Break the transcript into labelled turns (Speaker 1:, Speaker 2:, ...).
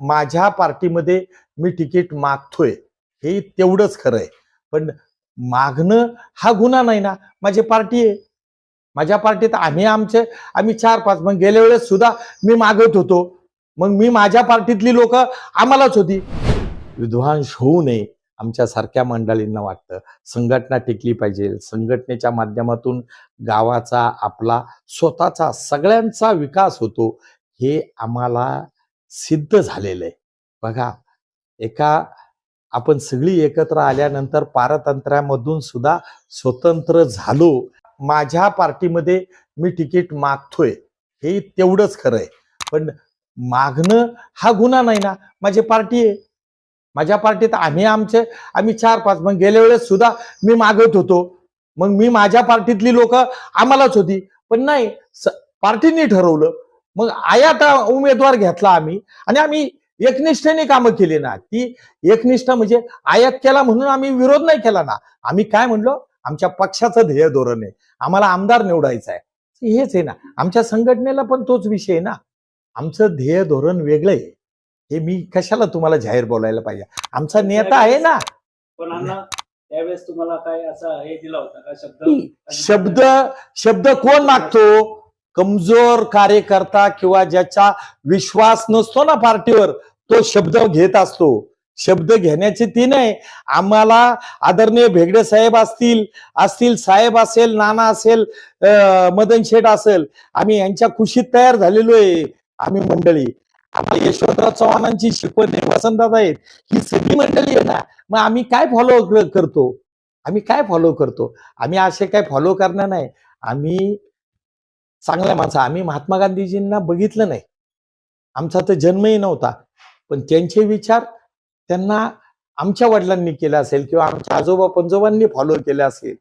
Speaker 1: माझ्या पार्टीमध्ये मी तिकीट मागतोय. हे तेवढंच खरं आहे पण मागणं हा गुन्हा नाही ना. माझी पार्टी आहे. माझ्या पार्टीत आम्ही आमचे आम्ही चार पाच मग गेल्या वेळेस सुद्धा मी मागत होतो. मग मी माझ्या पार्टीतली लोक आम्हालाच होती. विध्वंस होऊ नये आमच्या सारख्या मंडळींना वाटतं. संघटना टिकली पाहिजे. संघटनेच्या माध्यमातून गावाचा आपला स्वतःचा सगळ्यांचा विकास होतो. हे आम्हाला सिद्ध झालेलं आहे. बघा एका आपण सगळी एकत्र आल्यानंतर पारतंत्र्यामधून सुद्धा स्वतंत्र झालो. माझ्या पार्टीमध्ये मी तिकीट मागतोय. हे तेवढंच खरं आहे. पण मागणं हा गुन्हा नाही ना. माझी पार्टी आहे. माझ्या पार्टीत आम्ही आमचे आम्ही चार पाच मग गेल्या वेळेस सुद्धा मी मागत होतो. मग मी माझ्या पार्टीतली लोक आम्हालाच होती. पण नाही स- पार्टीने ठरवलं. मग आयात उमेदवार घेतला आम्ही आणि आम्ही एकनिष्ठेने कामं केली ना. ती एकनिष्ठ म्हणजे आयात केला म्हणून आम्ही विरोध नाही केला ना. आम्ही काय म्हणलो? आमच्या पक्षाचं ध्येय धोरण आहे. आम्हाला आमदार निवडायचं आहे. हेच आहे ना. आमच्या संघटनेला पण तोच विषय आहे ना. आमचं ध्येय धोरण वेगळं आहे. हे मी कशाला तुम्हाला जाहीर बोलायला पाहिजे? आमचा नेता आहे ना.
Speaker 2: पण त्यावेळेस तुम्हाला काय असा हे दिला होता का? शब्द?
Speaker 1: शब्द शब्द कोण मागतो? कमजोर कार्यकर्ता किंवा ज्याचा विश्वास नसतो ना पार्टीवर तो शब्द घेत असतो. शब्द घेण्याचे ती नाही. आम्हाला आदरणीय भेगडे साहेब असतील असतील साहेब असेल नाना असेल मदन शेठ असेल आम्ही यांच्या खुशीत तयार झालेलो आहे आम्ही मंडळी. आम्हाला यशवंतराव चव्हाणांची शिकवण आहे वसंतदादा आहेत. ही सगळी मंडळी आहे ना मग आम्ही काय फॉलो करतो? आम्ही काय फॉलो करतो? आम्ही असे काय फॉलो करणार नाही. आम्ही चांगल्या माणसं. आम्ही महात्मा गांधीजींना बघितलं नाही. आमचा तर जन्मही नव्हता. पण त्यांचे विचार त्यांना आमच्या वडिलांनी केले असेल किंवा आमच्या आजोबा पंजोबांनी फॉलो केले असेल.